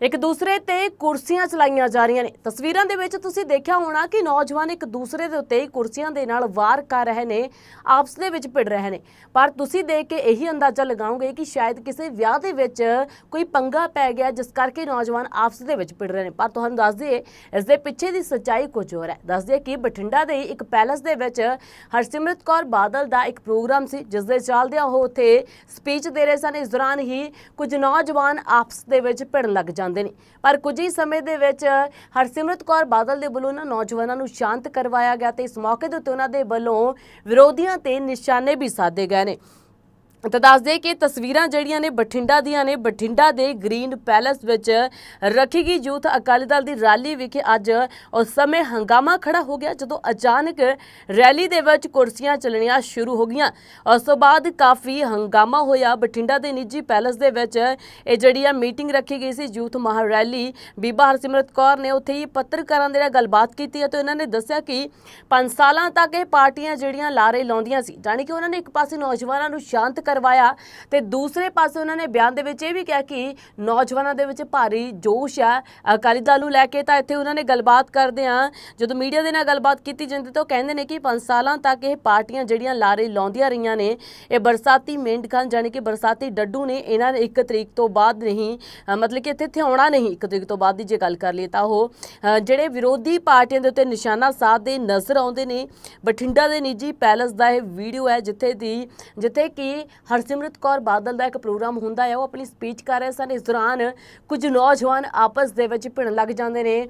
ਇੱਕ ਦੂਸਰੇ ਤੇ ਕੁਰਸੀਆਂ ਚਲਾਈਆਂ ਜਾ ਰਹੀਆਂ ਨੇ। ਤਸਵੀਰਾਂ ਦੇ ਵਿੱਚ ਤੁਸੀਂ ਦੇਖਿਆ ਹੋਣਾ ਕਿ ਨੌਜਵਾਨ ਇੱਕ ਦੂਸਰੇ ਦੇ ਉੱਤੇ ਕੁਰਸੀਆਂ ਦੇ ਨਾਲ ਵਾਰ ਕਰ ਰਹੇ ਨੇ, ਆਪਸ ਦੇ ਵਿੱਚ ਭਿੜ ਰਹੇ ਨੇ। ਪਰ ਤੁਸੀਂ ਦੇਖ ਕੇ ਇਹੀ ਅੰਦਾਜ਼ਾ ਲਗਾਓਗੇ ਕਿ ਸ਼ਾਇਦ ਕਿਸੇ ਵਿਆਹ ਦੇ ਵਿੱਚ ਕੋਈ ਪੰਗਾ ਪੈ ਗਿਆ, ਜਿਸ ਕਰਕੇ ਨੌਜਵਾਨ ਆਪਸ ਦੇ ਵਿੱਚ ਭਿੜ ਰਹੇ ਨੇ। ਪਰ ਤੁਹਾਨੂੰ ਦੱਸ ਦਈਏ, ਇਸ ਦੇ ਪਿੱਛੇ ਦੀ ਸੱਚਾਈ ਕੁਝ ਹੋਰ ਹੈ। ਦੱਸ ਦਈਏ ਕਿ ਬਠਿੰਡਾ ਦੇ ਇੱਕ ਪੈਲਸ ਦੇ ਵਿੱਚ ਹਰਸਿਮਰਤ ਕੌਰ ਬਾਦਲ ਦਾ ਇੱਕ ਪ੍ਰੋਗਰਾਮ ਸੀ, ਜਿਸ ਦੇ ਚੱਲਦਿਆਂ ਉਹ ਉੱਥੇ ਸਪੀਚ ਦੇ ਰਹੇ ਸਨ। ਇਸ ਦੌਰਾਨ ਹੀ ਕੁਝ ਨੌਜਵਾਨ ਆਪਸ ਦੇ ਵਿੱਚ ਭਿੜਨ ਲੱਗ ਜਾਂਦੇ ਨੇ। ਪਰ ਕੁਝ ਹੀ ਸਮੇਂ ਦੇ ਵਿੱਚ ਹਰਸਿਮਰਤ ਕੌਰ ਬਾਦਲ ਦੇ ਵੱਲੋਂ ਨਾ ਨੌਜਵਾਨਾਂ ਨੂੰ ਸ਼ਾਂਤ ਕਰਵਾਇਆ ਗਿਆ ਤੇ ਇਸ ਮੌਕੇ ਦੇ ਉੱਤੇ ਉਹਨਾਂ ਦੇ ਵੱਲੋਂ ਵਿਰੋਧੀਆਂ ਤੇ ਨਿਸ਼ਾਨੇ ਵੀ ਸਾਧੇ ਗਏ ਨੇ। ਤਾਂ ਦੱਸ ਦੇ ਕਿ ਤਸਵੀਰਾਂ ਜਿਹੜੀਆਂ ਨੇ ਬਠਿੰਡਾ ਦੀਆਂ ਨੇ, ਬਠਿੰਡਾ ਦੇ ਗ੍ਰੀਨ ਪੈਲੇਸ ਵਿੱਚ ਰੱਖੀ ਗਈ ਯੂਥ ਅਕਾਲੀ ਦਲ ਦੀ ਰੈਲੀ ਵਿਖੇ ਅੱਜ ਉਸ ਸਮੇਂ ਹੰਗਾਮਾ ਖੜਾ ਹੋ ਗਿਆ ਜਦੋਂ ਅਚਾਨਕ ਰੈਲੀ ਦੇ ਵਿੱਚ ਕੁਰਸੀਆਂ ਚੱਲਣੀਆਂ ਸ਼ੁਰੂ ਹੋ ਗਈਆਂ। ਉਸ ਤੋਂ ਬਾਅਦ ਕਾਫੀ ਹੰਗਾਮਾ ਹੋਇਆ। ਬਠਿੰਡਾ ਦੇ ਨਿੱਜੀ ਪੈਲੇਸ ਦੇ ਵਿੱਚ ਇਹ ਜਿਹੜੀ ਆ ਮੀਟਿੰਗ ਰੱਖੀ ਗਈ ਸੀ, ਯੂਥ ਮਹਾ ਰੈਲੀ ਬੀਬਾ ਹਰਸਿਮਰਤ ਕੌਰ ਨੇ ਉੱਥੇ ਹੀ ਪੱਤਰਕਾਰਾਂ ਦੇ ਨਾਲ ਗੱਲਬਾਤ ਕੀਤੀ ਅਤੇ ਉਹਨਾਂ ਨੇ ਦੱਸਿਆ ਕਿ 5 ਸਾਲਾਂ ਤੱਕ ਇਹ ਪਾਰਟੀਆਂ ਜਿਹੜੀਆਂ ਲਾਰੇ ਲਾਉਂਦੀਆਂ ਸੀ, ਜਾਣੀ ਕਿ ਉਹਨਾਂ ਨੇ ਇੱਕ ਪਾਸੇ ਨੌਜਵਾਨਾਂ ਨੂੰ ਸ਼ਾਂਤ ਕਰਵਾਇਆ ਤੇ ਦੂਸਰੇ ਪਾਸੇ ਉਹਨਾਂ ਨੇ ਬਿਆਨ ਦੇ ਵਿੱਚ ਇਹ ਵੀ ਕਿਹਾ ਕਿ ਨੌਜਵਾਨਾਂ ਦੇ ਵਿੱਚ ਭਾਰੀ ਜੋਸ਼ ਆ। ਅਕਾਲੀ ਦਲ ਨੂੰ ਲੈ ਕੇ ਤਾਂ ਇੱਥੇ ਉਹਨਾਂ ਨੇ ਗੱਲਬਾਤ ਕਰਦੇ ਆ ਜਦੋਂ ਮੀਡੀਆ ਦੇ ਨਾਲ ਗੱਲਬਾਤ ਕੀਤੀ, ਜਾਂਦੀ ਤਾਂ ਉਹ ਕਹਿੰਦੇ ਨੇ ਕਿ 5 ਸਾਲਾਂ ਤੱਕ ਇਹ ਪਾਰਟੀਆਂ ਜਿਹੜੀਆਂ ਲਾਰੇ ਲਾਉਂਦੀਆਂ ਰਹੀਆਂ ਨੇ, ਇਹ ਬਰਸਾਤੀ ਮੇਂਢਕਾਂ ਜਾਣੀ ਕਿ ਬਰਸਾਤੀ ਡੱਡੂ ਨੇ, ਇਹਨਾਂ ਨੇ 1 ਤਰੀਕ ਤੋਂ ਬਾਅਦ ਨਹੀਂ ਮਤਲਬ ਕਿ ਇੱਥੇ ਥਿਆਉਣਾ ਨਹੀਂ 1 ਤਰੀਕ ਤੋਂ ਬਾਅਦ ਦੀ ਜੇ ਗੱਲ ਕਰ ਲਈਏ ਤਾਂ ਉਹ ਜਿਹੜੇ ਵਿਰੋਧੀ ਪਾਰਟੀਆਂ ਦੇ ਉੱਤੇ ਨਿਸ਼ਾਨਾ ਸਾਧਦੇ ਨਜ਼ਰ ਆਉਂਦੇ ਨੇ, ਬਠਿੰਡਾ ਦੇ ਨਿੱਜੀ ਪੈਲਸ ਦਾ ਇਹ ਵੀਡੀਓ ਹੈ, ਜਿੱਥੇ ਦੀ, ਜਿੱਥੇ ਕਿ ਹਰਸਿਮਰਤ ਕੌਰ ਬਾਦਲ ਦਾ ਇੱਕ ਪ੍ਰੋਗਰਾਮ ਹੁੰਦਾ ਹੈ, ਉਹ ਆਪਣੀ ਸਪੀਚ ਕਰ ਰਹੇ ਸਨ। ਇਸ ਦੌਰਾਨ ਕੁਝ ਨੌਜਵਾਨ ਆਪਸ ਦੇ ਵਿੱਚ ਭਿੜਨ ਲੱਗ ਜਾਂਦੇ ਨੇ।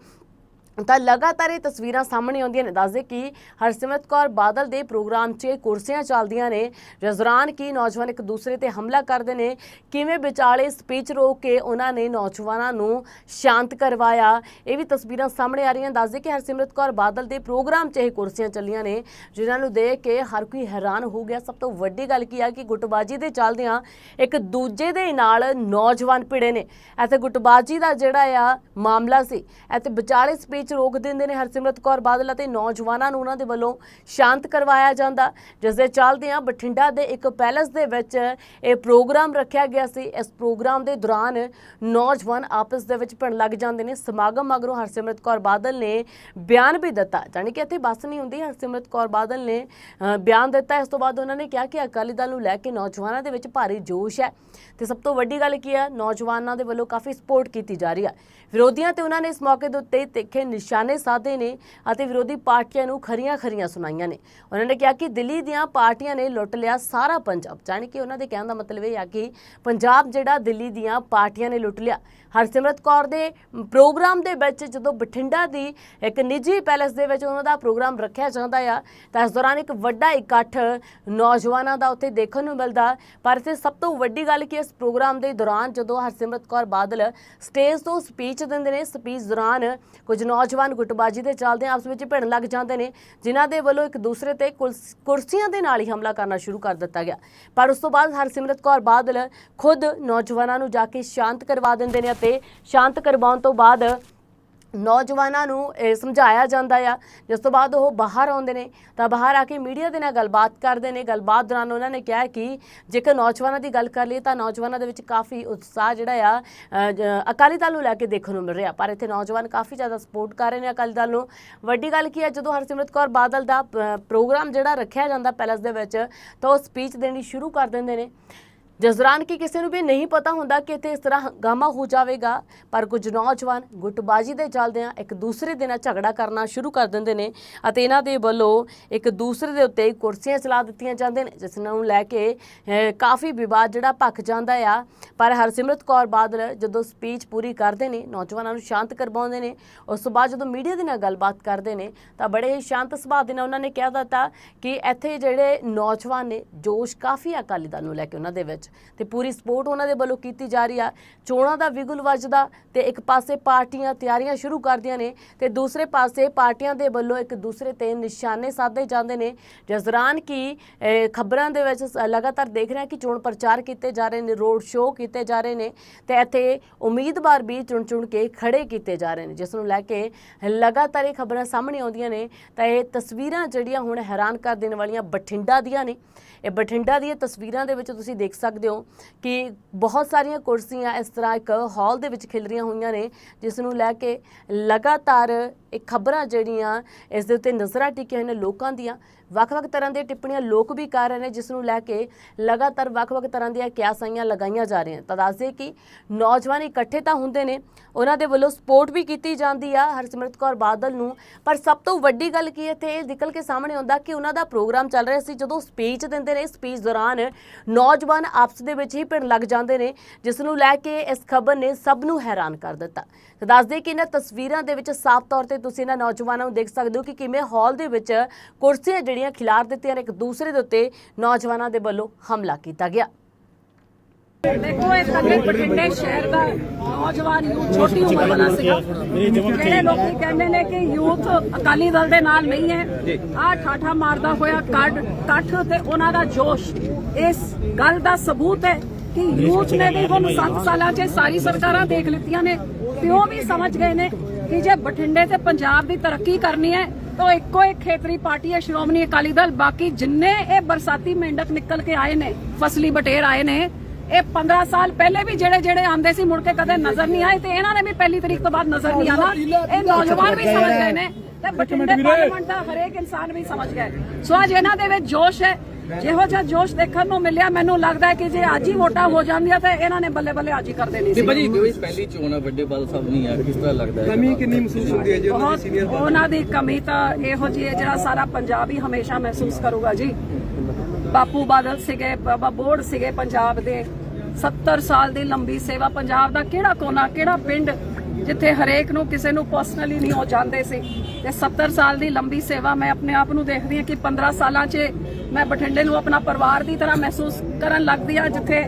ਤਾਂ ਲਗਾਤਾਰ ਇਹ ਤਸਵੀਰਾਂ ਸਾਹਮਣੇ ਆਉਂਦੀਆਂ ਨੇ। ਦੱਸਦੇ ਕਿ ਹਰਸਿਮਰਤ ਕੌਰ ਬਾਦਲ ਦੇ ਪ੍ਰੋਗਰਾਮ 'ਚ ਕੁਰਸੀਆਂ ਚੱਲਦੀਆਂ ਨੇ। ਜਿਸ ਦੌਰਾਨ ਕੀ ਨੌਜਵਾਨ ਇੱਕ ਦੂਸਰੇ ਤੇ ਹਮਲਾ ਕਰਦੇ ਨੇ। ਕਿਵੇਂ ਵਿਚਾਲੇ ਸਪੀਚ ਰੋਕ ਕੇ ਉਹਨਾਂ ਨੇ ਨੌਜਵਾਨਾਂ ਨੂੰ ਸ਼ਾਂਤ ਕਰਵਾਇਆ? ਇਹ ਵੀ ਤਸਵੀਰਾਂ ਸਾਹਮਣੇ ਆ ਰਹੀਆਂ। ਦੱਸਦੇ ਕਿ ਹਰਸਿਮਰਤ ਕੌਰ ਬਾਦਲ ਦੇ ਪ੍ਰੋਗਰਾਮ 'ਚ ਇਹ ਕੁਰਸੀਆਂ ਚੱਲੀਆਂ ਨੇ, ਜਿਨ੍ਹਾਂ ਨੂੰ ਦੇਖ ਕੇ ਹਰ ਕੋਈ ਹੈਰਾਨ ਹੋ ਗਿਆ। ਸਭ ਤੋਂ ਵੱਡੀ ਗੱਲ ਕੀ ਆ ਕਿ ਗੁੱਟਬਾਜੀ ਦੇ ਚੱਲਦਿਆਂ ਇੱਕ ਦੂਜੇ ਦੇ ਨਾਲ ਨੌਜਵਾਨ ਭਿੜੇ ਨੇ। ਇੱਥੇ ਗੁੱਟਬਾਜੀ ਦਾ ਜਿਹੜਾ ਆ ਮਾਮਲਾ ਸੀ, ਇੱਥੇ ਵਿਚਾਲੇ ਸਪੀਚ ਰੋਕ ਦਿੰਦੇ ਨੇ ਹਰਸਿਮਰਤ ਕੌਰ ਬਾਦਲ ਅਤੇ ਨੌਜਵਾਨਾਂ ਨੂੰ ਉਹਨਾਂ ਦੇ ਵੱਲੋਂ ਸ਼ਾਂਤ ਕਰਵਾਇਆ ਜਾਂਦਾ। ਜਿਸ ਦੇ ਚੱਲਦਿਆਂ ਬਠਿੰਡਾ ਦੇ ਇੱਕ ਪੈਲਸ ਦੇ ਵਿੱਚ ਇਹ ਪ੍ਰੋਗਰਾਮ ਰੱਖਿਆ ਗਿਆ ਸੀ। ਇਸ ਪ੍ਰੋਗਰਾਮ ਦੇ ਦੌਰਾਨ ਨੌਜਵਾਨ ਆਪਸ ਦੇ ਵਿੱਚ ਭਿੜਨ ਲੱਗ ਜਾਂਦੇ ਨੇ। ਸਮਾਗਮ ਮਗਰੋਂ ਹਰਸਿਮਰਤ ਕੌਰ ਬਾਦਲ ਨੇ ਬਿਆਨ ਵੀ ਦਿੱਤਾ। ਜਾਣੀ ਕਿ ਇੱਥੇ ਬਸ ਨਹੀਂ ਹੁੰਦੀ। ਹਰਸਿਮਰਤ ਕੌਰ ਬਾਦਲ ਨੇ ਬਿਆਨ ਦਿੱਤਾ। ਇਸ ਤੋਂ ਬਾਅਦ ਉਹਨਾਂ ਨੇ ਕਿਹਾ ਕਿ ਅਕਾਲੀ ਦਲ ਨੂੰ ਲੈ ਕੇ ਨੌਜਵਾਨਾਂ ਦੇ ਵਿੱਚ ਭਾਰੀ ਜੋਸ਼ ਹੈ। ਤੇ ਸਭ ਤੋਂ ਵੱਡੀ ਗੱਲ ਕੀ ਹੈ? ਨੌਜਵਾਨਾਂ ਦੇ ਵੱਲੋਂ ਕਾਫੀ ਸਪੋਰਟ ਕੀਤੀ ਜਾ ਰਹੀ ਹੈ। ਵਿਰੋਧੀਆਂ ਤੇ ਉਹਨਾਂ ਨੇ ਇਸ ਮੌਕੇ ਦੇ ਉੱਤੇ ਤਿੱਖੇ ਨਿਸ਼ਾਨੇ ਸਾਧੇ ਨੇ ਅਤੇ ਵਿਰੋਧੀ ਪਾਰਟੀਆਂ ਨੂੰ ਖਰੀਆਂ ਖਰੀਆਂ ਸੁਣਾਈਆਂ ਨੇ। ਉਹਨਾਂ ਨੇ ਕਿਹਾ ਕਿ ਦਿੱਲੀ ਦੀਆਂ ਪਾਰਟੀਆਂ ਨੇ ਲੁੱਟ ਲਿਆ ਸਾਰਾ ਪੰਜਾਬ। ਜਾਣੀ ਕਿ ਉਹਨਾਂ ਦੇ ਕਹਿਣ ਦਾ ਮਤਲਬ ਇਹ ਆ ਕਿ ਪੰਜਾਬ ਜਿਹੜਾ ਦਿੱਲੀ ਦੀਆਂ ਪਾਰਟੀਆਂ ਨੇ ਲੁੱਟ ਲਿਆ। ਹਰਸਿਮਰਤ ਕੌਰ ਦੇ ਪ੍ਰੋਗਰਾਮ ਦੇ ਵਿੱਚ ਜਦੋਂ ਬਠਿੰਡਾ ਦੀ ਇੱਕ ਨਿੱਜੀ ਪੈਲੇਸ ਦੇ ਵਿੱਚ ਉਹਨਾਂ ਦਾ ਪ੍ਰੋਗਰਾਮ ਰੱਖਿਆ ਜਾਂਦਾ ਆ, ਤਾਂ ਇਸ ਦੌਰਾਨ ਇੱਕ ਵੱਡਾ ਇਕੱਠ ਨੌਜਵਾਨਾਂ ਦਾ ਉੱਥੇ ਦੇਖਣ ਨੂੰ ਮਿਲਦਾ। ਪਰ ਇੱਥੇ ਸਭ ਤੋਂ ਵੱਡੀ ਗੱਲ ਕਿ ਇਸ ਪ੍ਰੋਗਰਾਮ ਦੇ ਦੌਰਾਨ ਜਦੋਂ ਹਰਸਿਮਰਤ ਕੌਰ ਬਾਦਲ ਸਟੇਜ ਤੋਂ ਸਪੀਚ ਦਿੰਦੇ ਨੇ, ਸਪੀਚ ਦੌਰਾਨ ਕੁਝ ਨੌਜਵਾਨ ਨੌਜਵਾਨ ਗੁੱਟਬਾਜੀ ਦੇ ਚੱਲਦੇ ਆਪਸ ਵਿੱਚ ਭਿੜਨ ਲੱਗ ਜਾਂਦੇ ਨੇ, ਜਿਨ੍ਹਾਂ ਦੇ ਵੱਲੋਂ ਇੱਕ ਦੂਸਰੇ ਤੇ ਕੁਰਸ- ਕੁਰਸੀਆਂ ਦੇ ਨਾਲ ਹੀ ਹਮਲਾ ਕਰਨਾ ਸ਼ੁਰੂ ਕਰ ਦਿੱਤਾ ਗਿਆ। ਪਰ ਉਸ ਤੋਂ ਬਾਅਦ ਹਰਸਿਮਰਤ ਕੌਰ ਬਾਦਲ ਖੁਦ ਨੌਜਵਾਨਾਂ ਨੂੰ ਜਾ ਕੇ ਸ਼ਾਂਤ ਕਰਵਾ ਦਿੰਦੇ ਨੇ ਅਤੇ ਸ਼ਾਂਤ ਕਰਵਾਉਣ ਤੋਂ ਬਾਅਦ ਨੌਜਵਾਨਾਂ ਨੂੰ, ਇਹ ਸਮਝਾਇਆ ਜਾਂਦਾ ਆ। ਜਿਸ ਤੋਂ ਬਾਅਦ ਉਹ ਬਾਹਰ ਆਉਂਦੇ ਨੇ, ਤਾਂ ਬਾਹਰ ਆ ਕੇ ਮੀਡੀਆ ਦੇ ਨਾਲ ਗੱਲਬਾਤ ਕਰਦੇ ਨੇ। ਗੱਲਬਾਤ ਦੌਰਾਨ ਉਹਨਾਂ ਨੇ ਕਿਹਾ ਕਿ ਜੇਕਰ ਨੌਜਵਾਨਾਂ ਦੀ ਗੱਲ ਕਰ ਲਈ ਤਾਂ ਨੌਜਵਾਨਾਂ ਦੇ ਵਿੱਚ ਕਾਫੀ ਉਤਸ਼ਾਹ ਜਿਹੜਾ ਆ ਅਕਾਲੀ ਦਲ ਨੂੰ ਲੈ ਕੇ ਦੇਖਣ ਨੂੰ ਮਿਲ ਰਿਹਾ। ਪਰ ਇੱਥੇ ਨੌਜਵਾਨ ਕਾਫੀ ਜ਼ਿਆਦਾ ਸਪੋਰਟ ਕਰ ਰਹੇ ਨੇ ਅਕਾਲੀ ਦਲ ਨੂੰ। ਵੱਡੀ ਗੱਲ ਕੀ ਹੈ, ਜਦੋਂ ਹਰਸਿਮਰਤ ਕੌਰ ਬਾਦਲ ਦਾ ਪ੍ਰੋਗਰਾਮ ਜਿਹੜਾ ਰੱਖਿਆ ਜਾਂਦਾ ਪੈਲਸ ਦੇ ਵਿੱਚ, ਤਾਂ ਉਹ ਸਪੀਚ ਦੇਣੀ ਸ਼ੁਰੂ ਕਰ ਦਿੰਦੇ ਨੇ। ਜਿਸ ਦੌਰਾਨ ਕਿ ਕਿਸੇ ਨੂੰ ਵੀ ਨਹੀਂ ਪਤਾ ਹੁੰਦਾ ਕਿ ਇੱਥੇ ਇਸ ਤਰ੍ਹਾਂ ਹੰਗਾਮਾ ਹੋ ਜਾਵੇਗਾ, ਪਰ ਕੁਝ ਨੌਜਵਾਨ ਗੁੱਟਬਾਜੀ ਦੇ ਚੱਲਦਿਆਂ ਇੱਕ ਦੂਸਰੇ ਦੇ ਨਾਲ ਝਗੜਾ ਕਰਨਾ ਸ਼ੁਰੂ ਕਰ ਦਿੰਦੇ ਨੇ ਅਤੇ ਇਹਨਾਂ ਦੇ ਵੱਲੋਂ ਇੱਕ ਦੂਸਰੇ ਦੇ ਉੱਤੇ ਕੁਰਸੀਆਂ ਚਲਾ ਦਿੱਤੀਆਂ ਜਾਂਦੇ ਨੇ, ਜਿਸ ਨੂੰ ਲੈ ਕੇ ਕਾਫੀ ਵਿਵਾਦ ਜਿਹੜਾ ਭਖ ਜਾਂਦਾ ਆ। ਪਰ ਹਰਸਿਮਰਤ ਕੌਰ ਬਾਦਲ ਜਦੋਂ ਸਪੀਚ ਪੂਰੀ ਕਰਦੇ ਨੇ, ਨੌਜਵਾਨਾਂ ਨੂੰ ਸ਼ਾਂਤ ਕਰਵਾਉਂਦੇ ਨੇ, ਉਸ ਤੋਂ ਬਾਅਦ ਜਦੋਂ ਮੀਡੀਆ ਦੇ ਨਾਲ ਗੱਲਬਾਤ ਕਰਦੇ ਨੇ, ਤਾਂ ਬੜੇ ਹੀ ਸ਼ਾਂਤ ਸੁਭਾਅ ਦੇ ਨਾਲ ਉਹਨਾਂ ਨੇ ਕਿਹਾ ਦਿੱਤਾ ਕਿ ਇੱਥੇ ਜਿਹੜੇ ਨੌਜਵਾਨ ਨੇ, ਜੋਸ਼ ਕਾਫੀ ਆ ਅਕਾਲੀ ਦਲ ਨੂੰ ਲੈ ਕੇ ਉਹਨਾਂ ਦੇ ਵਿੱਚ। ਤੇ ਪੂਰੀ ਸਪੋਰਟ ਉਹਨਾਂ ਦੇ ਵੱਲੋਂ ਕੀਤੀ ਜਾ ਰਹੀ ਆ। ਚੋਣਾਂ ਦਾ ਵਿਗੁਲ ਵੱਜਦਾ ਤੇ ਇੱਕ ਪਾਸੇ ਪਾਰਟੀਆਂ ਤਿਆਰੀਆਂ ਸ਼ੁਰੂ ਕਰਦੀਆਂ ਨੇ ਤੇ ਦੂਸਰੇ ਪਾਸੇ ਪਾਰਟੀਆਂ ਦੇ ਵੱਲੋਂ ਇੱਕ ਦੂਸਰੇ ਤੇ ਨਿਸ਼ਾਨੇ ਸਾਧੇ ਜਾਂਦੇ ਨੇ। ਜਿਸ ਦੌਰਾਨ ਕਿ ਖਬਰਾਂ ਦੇ ਵਿੱਚ ਲਗਾਤਾਰ ਦੇਖ ਰਹੇ ਹਾਂ ਕਿ ਚੋਣ ਪ੍ਰਚਾਰ ਕੀਤੇ ਜਾ ਰਹੇ ਨੇ, ਰੋਡ ਸ਼ੋਅ ਕੀਤੇ ਜਾ ਰਹੇ ਨੇ ਤੇ ਇੱਥੇ ਉਮੀਦਵਾਰ ਵੀ ਚੁਣ ਚੁਣ ਕੇ ਖੜੇ ਕੀਤੇ ਜਾ ਰਹੇ ਨੇ, ਜਿਸ ਨੂੰ ਲੈ ਕੇ ਲਗਾਤਾਰ ਇਹ ਖਬਰਾਂ ਸਾਹਮਣੇ ਆਉਂਦੀਆਂ ਨੇ। ਤਾਂ ਇਹ ਤਸਵੀਰਾਂ ਜਿਹੜੀਆਂ ਹੁਣ ਹੈਰਾਨ ਕਰ ਦੇਣ ਵਾਲੀਆਂ ਬਠਿੰਡਾ ਦੀਆਂ ਨੇ। ਇਹ ਬਠਿੰਡਾ ਦੀਆਂ ਤਸਵੀਰਾਂ ਦੇ ਵਿੱਚ ਤੁਸੀਂ ਦੇਖ ਸਕਦੇ ਸਕਦੇ ਹੋ ਕਿ ਬਹੁਤ ਸਾਰੀਆਂ ਕੁਰਸੀਆਂ ਇਸ ਤਰ੍ਹਾਂ ਇੱਕ ਹਾਲ ਦੇ ਵਿੱਚ ਖਿਲ ਰਹੀਆਂ ਹੋਈਆਂ ਨੇ, ਜਿਸ ਨੂੰ ਲੈ ਕੇ ਲਗਾਤਾਰ ਇਹ ਖਬਰਾਂ ਜਿਹੜੀਆਂ ਇਸ ਦੇ ਉੱਤੇ ਨਜ਼ਰਾਂ ਟਿਕੀਆਂ ਹੋਈਆਂ ਨੇ ਲੋਕਾਂ ਦੀਆਂ। ਵੱਖ-ਵੱਖ ਤਰ੍ਹਾਂ ਦੀਆਂ ਟਿੱਪਣੀਆਂ ਲੋਕ ਵੀ ਕਰ ਰਹੇ ਨੇ, ਜਿਸ ਨੂੰ ਲੈ ਕੇ ਲਗਾਤਾਰ ਵੱਖ-ਵੱਖ ਤਰ੍ਹਾਂ ਦੀਆਂ ਕਿਆਸਾਈਆਂ ਲਗਾਈਆਂ ਜਾ ਰਹੀਆਂ ਤਾਂ ਦੱਸਦੇ ਕਿ ਨੌਜਵਾਨ ਇਕੱਠੇ ਤਾਂ ਹੁੰਦੇ ਨੇ, ਉਹਨਾਂ ਦੇ ਵੱਲੋਂ ਸਪੋਰਟ ਵੀ ਕੀਤੀ ਜਾਂਦੀ ਆ ਹਰਸਿਮਰਤ ਕੌਰ ਬਾਦਲ ਨੂੰ। ਪਰ ਸਭ ਤੋਂ ਵੱਡੀ ਗੱਲ ਕੀ ਹੈ ਤੇ ਇਹ ਨਿਕਲ ਕੇ ਸਾਹਮਣੇ ਆਉਂਦਾ ਕਿ ਉਹਨਾਂ ਦਾ ਪ੍ਰੋਗਰਾਮ ਚੱਲ ਰਿਹਾ ਸੀ, ਜਦੋਂ ਸਪੀਚ ਦਿੰਦੇ ਨੇ, ਸਪੀਚ ਦੌਰਾਨ ਨੌਜਵਾਨ ਆਪਸ ਦੇ ਵਿੱਚ ਹੀ ਭਿੜ ਲੱਗ ਜਾਂਦੇ ਨੇ, ਜਿਸ ਨੂੰ ਲੈ ਕੇ ਇਸ ਖਬਰ ਨੇ ਸਭ ਨੂੰ ਹੈਰਾਨ ਕਰ ਦਿੱਤਾ। ਤਾਂ ਦੱਸਦੇ ਕਿ ਇਹਨਾਂ ਤਸਵੀਰਾਂ ਦੇ ਵਿੱਚ ਸਾਫ਼ ਤੌਰ ਤੇ ਤੁਸੀਂ ਇਹਨਾਂ ਨੌਜਵਾਨਾਂ ਨੂੰ ਦੇਖ ਸਕਦੇ ਹੋ ਕਿ ਕਿਵੇਂ ਹਾਲ ਦੇ ਵਿੱਚ ਕੁਰਸੀਆਂ ਜਿਹੜੀਆਂ ਖਿਲਾਰ ਦਿੱਤੀਆਂ ਨੇ, ਇੱਕ ਦੂਸਰੇ ਦੇ ਉੱਤੇ ਨੌਜਵਾਨਾਂ ਦੇ ਵੱਲੋਂ ਹਮਲਾ ਕੀਤਾ ਗਿਆ। ਦੇਖੋ, ਇਹ ਕੱਲੇ ਬਠਿੰਡੇ ਸ਼ਹਿਰ ਦਾ ਨੌਜਵਾਨ ਯੂਥ ਛੋਟੀ ਉਮਰ ਵਾਲਾ ਸੀਗਾ। ਜਿਹੜੇ ਲੋਕੀ ਕਹਿੰਦੇ ਨੇ ਕਿ ਯੂਥ ਅਕਾਲੀ ਦਲ ਦੇ ਨਾਲ ਨਹੀਂ ਹੈ। ਆਹ ਠਾਠਾ ਮਾਰਦਾ ਹੋਇਆ ਕੱਢ, ਕੱਠ ਤੇ ਉਹਨਾਂ ਦਾ ਜੋਸ਼। ਇਸ ਗੱਲ ਦਾ ਸਬੂਤ ਹੈ ਕਿ ਯੂਥ ਨੇ ਵੀ ਹੁਣ 7 ਸਾਲਾਂ 'ਚ ਸਾਰੀ ਸਰਕਾਰਾਂ ਦੇਖ ਲਿੱਤੀਆਂ ਨੇ ਤੇ ਉਹ ਵੀ ਸਮਝ ਗਏ ਨੇ ਕਿ ਜੇ ਬਠਿੰਡੇ ਤੇ ਪੰਜਾਬ ਦੀ ਤਰੱਕੀ ਕਰਨੀ ਹੈ ਤਾਂ ਇੱਕੋ ਇੱਕ ਖੇਤਰੀ ਪਾਰਟੀ ਹੈ ਸ਼੍ਰੋਮਣੀ ਅਕਾਲੀ ਦਲ। ਬਾਕੀ ਜਿੰਨੇ ਇਹ ਬਰਸਾਤੀ ਮੇਂਢਕ ਨਿਕਲ ਕੇ ਆਏ ਨੇ ਫਸਲੀ ਬਟੇਰ ਆਏ ਨੇ ਇਹ 15 ਸਾਲ ਪਹਿਲੇ ਵੀ ਜਿਹੜੇ ਜਿਹੜੇ ਆਂਦੇ ਸੀ ਮੁੜ ਕੇ ਕਦੇ ਨਜ਼ਰ ਨਹੀਂ ਆਏ ਤੇ ਇਹਨਾਂ ਨੇ ਵੀ ਪਹਿਲੀ ਤਰੀਕ ਤੋਂ ਬਾਅਦ ਨਜ਼ਰ ਨਹੀਂ ਆਣਾ ਇਹ ਨੌਜਵਾਨ ਵੀ ਸਮਝ ਗਏ ਨੇ। ਤੇ ਬਠਿੰਡੇ ਪਾਰਲੀਮੈਂਟ ਦਾ ਹਰੇਕ ਇਨਸਾਨ ਵੀ ਸਮਝ ਗਿਆ। ਸੋ ਅੱਜ ਇਹਨਾਂ ਦੇ ਵਿੱਚ ਜੋਸ਼ ਹੈ। ਜਿਹੋ ਜਿਹਾ ਜੋਸ਼ ਦੇਖਣ ਨੂੰ ਮਿਲਿਆ ਮੈਨੂੰ ਲੱਗਦਾ ਕਿ ਜੇ ਅੱਜ ਹੀ ਵੋਟਾਂ ਹੋ ਜਾਂਦੀਆਂ ਤੇ ਇਹਨਾਂ ਨੇ ਬੱਲੇ ਬੱਲੇ ਅੱਜ ਹੀ ਕਰ ਦੇਣੀ ਸੀ। ਭਾਜੀ ਕੋਈ ਪਹਿਲੀ ਚੋਣ ਆ ਵੱਡੇ ਬਾਦਲ ਸਾਹਿਬ ਨਹੀਂ ਆ ਕਿਸ ਤਰ੍ਹਾਂ ਲੱਗਦਾ ਹੈ? ਕਮੀ ਕਿੰਨੀ ਮਹਿਸੂਸ ਹੁੰਦੀ ਹੈ ਜੀ ਉਹਨਾਂ ਦੀ ਬਹੁਤ ਸੀਨੀਅਰ ਉਹਨਾਂ ਦੀ ਕਮੀ ਤਾਂ ਇਹੋ ਜਿਹੀ ਹੈ ਜਿਹੜਾ ਸਾਰਾ ਪੰਜਾਬ ਹੀ ਹਮੇਸ਼ਾ ਮਹਿਸੂਸ ਕਰੂਗਾ ਜੀ। ਬਾਪੂ ਬਾਦਲ ਸੀਗੇ ਬਾਬਾ ਬੋੜ ਸੀਗੇ ਪੰਜਾਬ ਦੇ। 70 ਸਾਲ ਦੀ ਲੰਬੀ ਸੇਵਾ ਪੰਜਾਬ ਦਾ ਕਿਹੜਾ ਕੋਨਾ ਕਿਹੜਾ ਪਿੰਡ ਜਿੱਥੇ ਹਰੇਕ ਨੂੰ ਕਿਸੇ ਨੂੰ ਪਰਸਨਲੀ ਨਹੀਂ ਹੋ ਜਾਂਦੇ ਸੀ। ਤੇ 70 ਸਾਲ ਦੀ ਲੰਬੀ ਸੇਵਾ ਮੈਂ ਆਪਣੇ ਆਪ ਨੂੰ ਦੇਖਦੀ ਹਾਂ ਕਿ 15 ਸਾਲਾਂ 'ਚ ਮੈਂ ਬਠਿੰਡੇ ਨੂੰ ਆਪਣਾ ਪਰਿਵਾਰ ਦੀ ਤਰ੍ਹਾਂ ਮਹਿਸੂਸ ਕਰਨ ਲੱਗਦੀ ਆ ਜਿੱਥੇ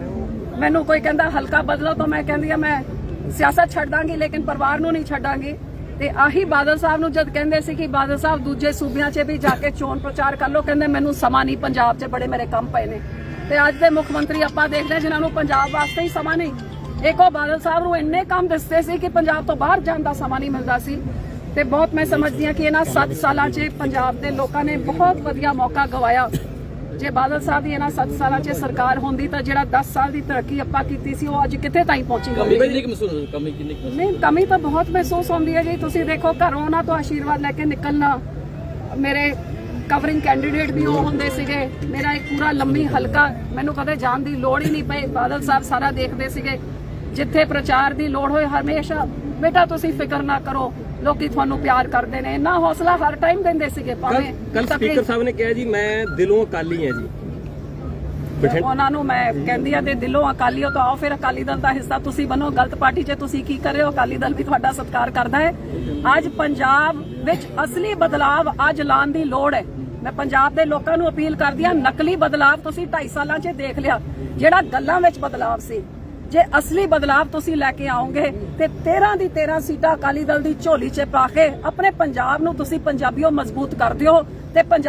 ਮੈਨੂੰ ਕੋਈ ਕਹਿੰਦਾ ਹਲਕਾ ਬਦਲੋ ਤਾਂ ਮੈਂ ਕਹਿੰਦੀ ਆ ਮੈਂ ਸਿਆਸਤ ਛੱਡ ਦਾਂਗੀ, ਲੇਕਿਨ ਪਰਿਵਾਰ ਨੂੰ ਨਹੀਂ ਛੱਡਾਂਗੀ। ਤੇ ਆਹੀ ਬਾਦਲ ਸਾਹਿਬ ਨੂੰ ਜਦ ਕਹਿੰਦੇ ਸੀ ਕਿ ਬਾਦਲ ਸਾਹਿਬ ਦੂਜੇ ਸੂਬਿਆਂ 'ਚ ਵੀ ਜਾ ਕੇ ਚੋਣ ਪ੍ਰਚਾਰ ਕਰ ਲਓ, ਕਹਿੰਦੇ ਮੈਨੂੰ ਸਮਾਂ ਨਹੀਂ, ਪੰਜਾਬ 'ਚ ਬੜੇ ਮੇਰੇ ਕੰਮ ਪਏ ਨੇ। ਤੇ ਅੱਜ ਦੇ ਮੁੱਖ ਮੰਤਰੀ ਆਪਾਂ ਦੇਖਦੇ ਹਾਂ, ਜਿਨ੍ਹਾਂ ਨੂੰ ਪੰਜਾਬ ਵਾਸਤੇ ਹੀ ਸਮਾਂ ਨਹੀਂ। ਇੱਕ ਉਹ ਬਾਦਲ ਸਾਹਿਬ ਨੂੰ ਇੰਨੇ ਕੰਮ ਦਿੱਤੇ ਸੀ ਕਿ ਪੰਜਾਬ ਤੋਂ ਬਾਹਰ ਜਾਣ ਦਾ ਸਮਾਂ ਨਹੀਂ ਮਿਲਦਾ ਸੀ। ਤੇ ਬਹੁਤ ਮੈਂ ਸਮਝਦੀ ਹਾਂ ਕਿ ਇਹਨਾਂ 7 ਸਾਲਾਂ 'ਚ ਪੰਜਾਬ ਦੇ ਲੋਕਾਂ ਨੇ ਬਹੁਤ ਵਧੀਆ ਮੌਕਾ ਗਵਾਇਆ। ਜੇ ਬਾਦਲ ਸਾਹਿਬ ਦੀ ਇਹਨਾਂ 7 ਸਾਲਾਂ 'ਚ ਸਰਕਾਰ ਹੁੰਦੀ ਤਾਂ ਜਿਹੜਾ 10 ਸਾਲ ਦੀ ਤਰੱਕੀ ਆਪਾਂ ਕੀਤੀ ਸੀ ਉਹ ਅੱਜ ਕਿੱਥੇ ਤਾਈਂ ਪਹੁੰਚੀ ਕਮੀ ਕਿੰਨੀ ਮਹਿਸੂਸ ਹੋਈ? ਕਮੀ ਕਿੰਨੀ ਨਹੀਂ ਕਮੀ ਤਾਂ ਬਹੁਤ ਮਹਿਸੂਸ ਹੁੰਦੀ ਹੈ ਜੀ। ਤੁਸੀਂ ਦੇਖੋ ਘਰੋਂ ਉਹਨਾਂ ਤੋਂ ਆਸ਼ੀਰਵਾਦ ਲੈ ਕੇ ਨਿਕਲਣਾ। ਮੇਰੇ ਕਵਰਿੰਗ ਕੈਂਡੀਡੇਟ ਵੀ ਉਹ ਹੁੰਦੇ ਸੀਗੇ। ਮੇਰਾ ਇੱਕ ਪੂਰਾ ਲੰਮੀ ਹਲਕਾ। ਮੈਨੂੰ ਕਦੇ ਜਾਣ ਦੀ ਲੋੜ ਹੀ ਨਹੀਂ ਪਈ। ਬਾਦਲ ਸਾਹਿਬ ਸਾਰਾ ਦੇਖਦੇ ਸੀਗੇ। ਜਿੱਥੇ ਪ੍ਰਚਾਰ ਦੀ ਲੋੜ ਹੋਏ ਹਮੇਸ਼ਾ। ਬੇਟਾ ਤੁਸੀਂ ਫਿਕਰ ਨਾ ਕਰੋ। ਲੋਕੀ ਤੁਹਾਨੂੰ ਪਿਆਰ ਕਰਦੇ ਨੇ। ਨਾ ਹੌਸਲਾ ਹਰ ਟਾਈਮ ਦਿੰਦੇ ਸੀਗੇ ਭਾਵੇਂ ਕੱਲ ਸਪੀਕਰ ਸਾਹਿਬ ਨੇ ਕਿਹਾ ਜੀ ਮੈਂ ਦਿਲੋਂ ਅਕਾਲੀ ਹਾਂ ਜੀ। ਉਹਨਾਂ ਨੂੰ ਮੈਂ ਕਹਿੰਦੀ ਆ ਤੇ ਦਿਲੋਂ ਅਕਾਲੀ ਹੋ ਤਾਂ ਆਓ ਫਿਰ ਅਕਾਲੀ ਦਲ ਦਾ ਹਿੱਸਾ ਤੁਸੀਂ ਬਣੋ। ਗਲਤ ਪਾਰਟੀ 'ਚ ਤੁਸੀਂ ਕੀ ਕਰ ਰਹੇ ਹੋ ਅਕਾਲੀ ਦਲ ਵੀ ਤੁਹਾਡਾ ਸਤਿਕਾਰ ਕਰਦਾ ਹੈ। ਅੱਜ ਪੰਜਾਬ ਵਿੱਚ ਅਸਲੀ ਬਦਲਾਵ ਅੱਜ ਲਾਉਣ ਦੀ ਲੋੜ ਹੈ। ਮੈਂ ਪੰਜਾਬ ਦੇ ਲੋਕਾਂ ਨੂੰ ਅਪੀਲ ਕਰਦੀ ਆ ਨਕਲੀ ਬਦਲਾਵ ਤੁਸੀਂ 2.5 ਸਾਲਾਂ 'ਚ ਦੇਖ ਲਿਆ ਜਿਹੜਾ ਗੱਲਾਂ ਵਿੱਚ ਬਦਲਾਵ ਸੀ। ਜੇ ਅਸਲੀ ਬਦਲਾਵ ਤੁਸੀਂ ਲੈ ਕੇ ਆਓਗੇ, ਤੇ 13 ਦੀ 13 ਸੀਟਾਂ ਅਕਾਲੀ ਦਲ ਦੀ ਝੋਲੀ 'ਚ ਪਾ ਕੇ ਆਪਣੇ ਪੰਜਾਬ ਨੂੰ ਤੁਸੀਂ ਪੰਜਾਬੀਓ ਮਜ਼ਬੂਤ ਕਰ ਦਿਓ ਤੇ ਪੰਜਾਬ